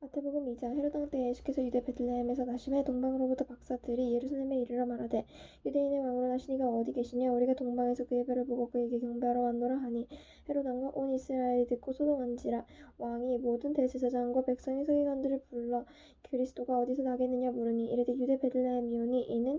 마태복음 2장 헤로당 때 예수께서 유대 베들레헴에서 나심해 동방으로부터 박사들이 예루살렘에 이르러 말하되 유대인의 왕으로 나신 이가 어디 계시냐? 우리가 동방에서 그의 별을 보고 그에게 경배하러 왔노라 하니 헤로당과 온 이스라엘이 듣고 소동한지라 왕이 모든 대제사장과 백성의 서기관들을 불러 그리스도가 어디서 나겠느냐 물으니 이르되 유대 베들레헴이오니 이는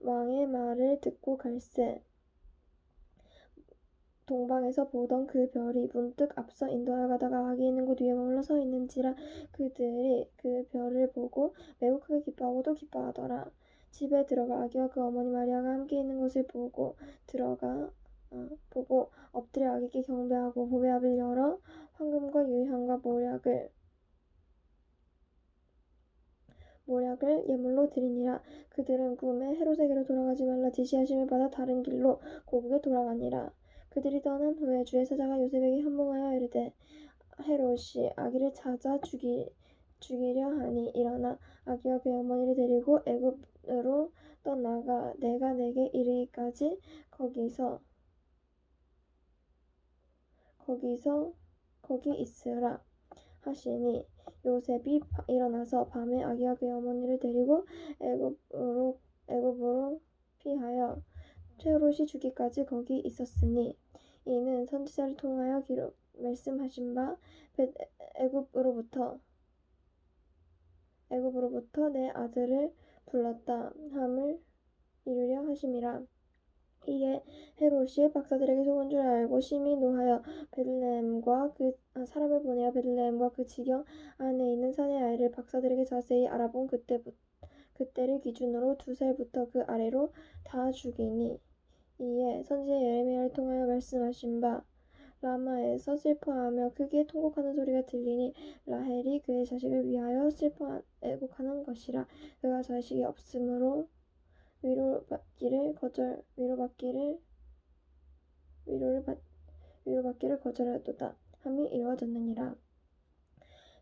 왕의 말을 듣고 갈새 동방에서 보던 그 별이 문득 앞서 인도하여 가다가 아기 있는 곳 위에 머물러 서 있는지라 그들이 그 별을 보고 매우 크게 기뻐하고 또 기뻐하더라. 집에 들어가 아기와 그 어머니 마리아가 함께 있는 것을 보고 들어가 어, 보고 엎드려 아기께 경배하고 보배압을 열어 황금과 유향과 모략을 모략을 예물로 드리니라. 그들은 꿈에 헤롯에게로 돌아가지 말라. 지시하심을 받아 다른 길로 고국에 돌아가니라. 그들이 떠난 후에 주의 사자가 요셉에게 현몽하여 이르되 헤롯이 아기를 찾아 죽이, 죽이려 하니 일어나 아기와 그의 어머니를 데리고 애굽으로 떠나가 내가 내게 이르기까지 거기서 거기서 거기 있으라 하시니 요셉이 일어나서 밤에 아기와 그의 어머니를 데리고 애굽으로 애굽으로 피하여 헤롯이 죽기까지 거기 있었으니 이는 선지자를 통하여 기록 말씀하신 바 애굽으로부터 애굽으로부터 내 아들을 불렀다 함을 이루려 하심이라 이에 헤롯이 박사들에게 속은 줄 알고 심히 노하여 베들레헴과 그 아, 사람을 보내어 베들레헴과 그 지경 안에 있는 산의 아이를 박사들에게 자세히 알아본 그때부터 그때를 기준으로 두 살부터 그 아래로 다 죽이니. 이에 선지자 예레미야를 통하여 말씀하신 바 라마에서 슬퍼하며 크게 통곡하는 소리가 들리니 라헬이 그의 자식을 위하여 슬퍼 애곡하는 것이라 그가 자식이 없으므로 위로받기를 거절 위로받기를 위로를 받 위로받기를 거절하였도다. 함이 이루어졌느니라.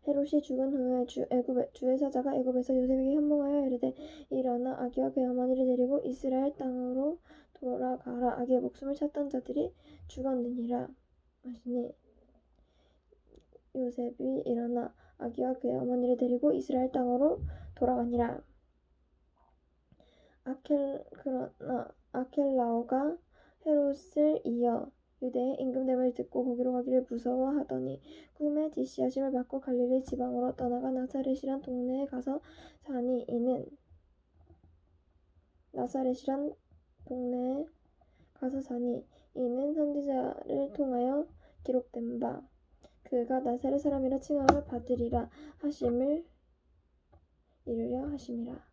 헤롯이 죽은 후에 주 애굽 주의 사자가 애굽에서 요셉에게 현몽하여 이르되 일어나 아기와 그의 어머니를 데리고 이스라엘 땅으로 돌아가라. 악의 목숨을 찾던 자들이 죽었느니라. 하시니 요셉이 일어나 아기와 그의 어머니를 데리고 이스라엘 땅으로 돌아가니라 아켈 그러나 아켈라오가 헤롯을 이어 유대의 임금됨을 듣고 거기로 가기를 무서워하더니 꿈에 지시하심을 받고 갈릴리 지방으로 떠나가 나사렛이란 동네에 가서 사니 이는 나사렛이란 동네에 가서 사니 이는 선지자를 통하여 기록된 바. 그가 나사렛 사람이라 칭함을 받으리라 하심을 이루려 하심이라